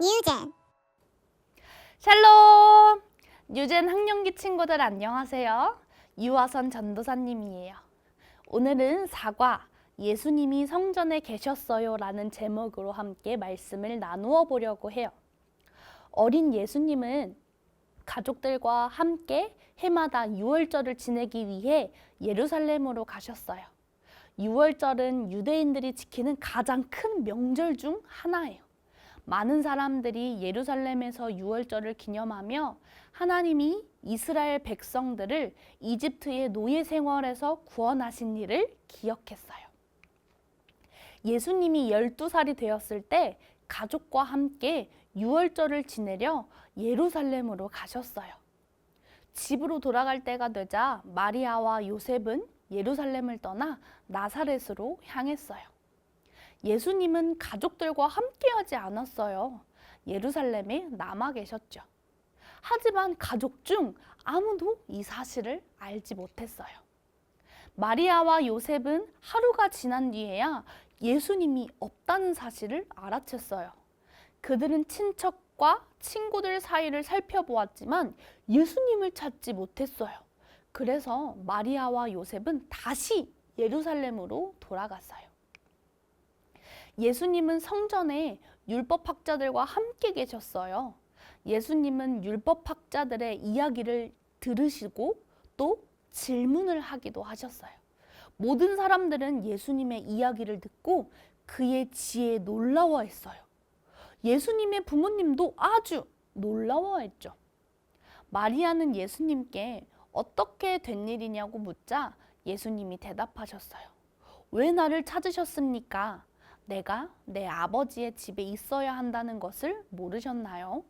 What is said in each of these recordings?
뉴젠 샬롬! 뉴젠 학령기 친구들 안녕하세요. 유화선 전도사님이에요. 오늘은 사과, 예수님이 성전에 계셨어요 라는 제목으로 함께 말씀을 나누어 보려고 해요. 어린 예수님은 가족들과 함께 해마다 유월절을 지내기 위해 예루살렘으로 가셨어요. 유월절은 유대인들이 지키는 가장 큰 명절 중 하나예요. 많은 사람들이 예루살렘에서 유월절을 기념하며 하나님이 이스라엘 백성들을 이집트의 노예 생활에서 구원하신 일을 기억했어요. 예수님이 12살이 되었을 때 가족과 함께 유월절을 지내려 예루살렘으로 가셨어요. 집으로 돌아갈 때가 되자 마리아와 요셉은 예루살렘을 떠나 나사렛으로 향했어요. 예수님은 가족들과 함께하지 않았어요. 예루살렘에 남아 계셨죠. 하지만 가족 중 아무도 이 사실을 알지 못했어요. 마리아와 요셉은 하루가 지난 뒤에야 예수님이 없다는 사실을 알아챘어요. 그들은 친척과 친구들 사이를 살펴보았지만 예수님을 찾지 못했어요. 그래서 마리아와 요셉은 다시 예루살렘으로 돌아갔어요. 예수님은 성전에 율법학자들과 함께 계셨어요. 예수님은 율법학자들의 이야기를 들으시고 또 질문을 하기도 하셨어요. 모든 사람들은 예수님의 이야기를 듣고 그의 지혜에 놀라워했어요. 예수님의 부모님도 아주 놀라워했죠. 마리아는 예수님께 어떻게 된 일이냐고 묻자 예수님이 대답하셨어요. 왜 나를 찾으셨습니까? 내가 내 아버지의 집에 있어야 한다는 것을 모르셨나요?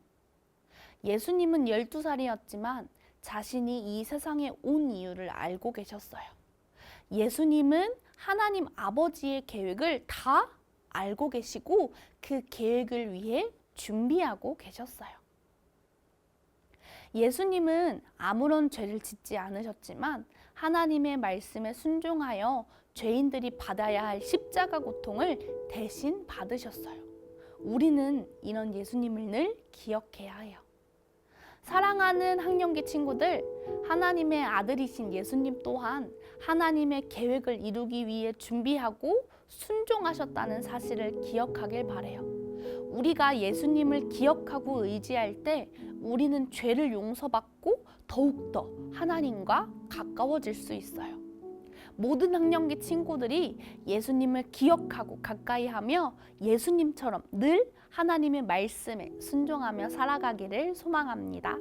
예수님은 12살이었지만 자신이 이 세상에 온 이유를 알고 계셨어요. 예수님은 하나님 아버지의 계획을 다 알고 계시고 그 계획을 위해 준비하고 계셨어요. 예수님은 아무런 죄를 짓지 않으셨지만 하나님의 말씀에 순종하여 죄인들이 받아야 할 십자가 고통을 대신 받으셨어요. 우리는 이런 예수님을 늘 기억해야 해요. 사랑하는 학령기 친구들, 하나님의 아들이신 예수님 또한 하나님의 계획을 이루기 위해 준비하고 순종하셨다는 사실을 기억하길 바래요. 우리가 예수님을 기억하고 의지할 때 우리는 죄를 용서받고 더욱더 하나님과 가까워질 수 있어요. 모든 학령기 친구들이 예수님을 기억하고 가까이 하며 예수님처럼 늘 하나님의 말씀에 순종하며 살아가기를 소망합니다.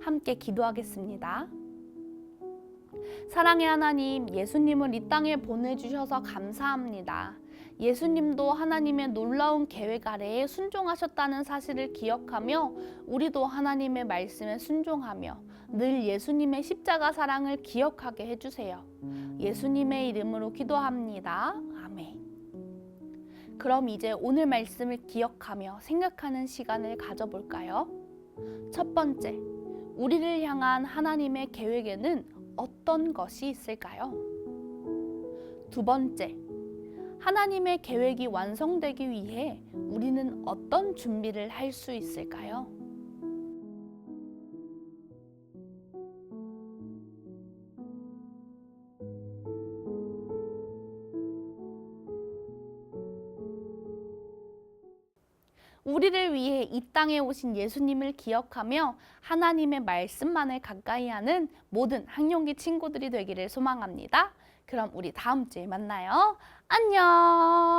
함께 기도하겠습니다. 사랑의 하나님, 예수님을 이 땅에 보내주셔서 감사합니다. 예수님도 하나님의 놀라운 계획 아래에 순종하셨다는 사실을 기억하며 우리도 하나님의 말씀에 순종하며 늘 예수님의 십자가 사랑을 기억하게 해주세요. 예수님의 이름으로 기도합니다. 아멘. 그럼 이제 오늘 말씀을 기억하며 생각하는 시간을 가져볼까요? 첫 번째, 우리를 향한 하나님의 계획에는 어떤 것이 있을까요? 두 번째, 하나님의 계획이 완성되기 위해 우리는 어떤 준비를 할 수 있을까요? 우리를 위해 이 땅에 오신 예수님을 기억하며 하나님의 말씀만을 가까이 하는 모든 학용기 친구들이 되기를 소망합니다. 그럼 우리 다음 주에 만나요. 안녕!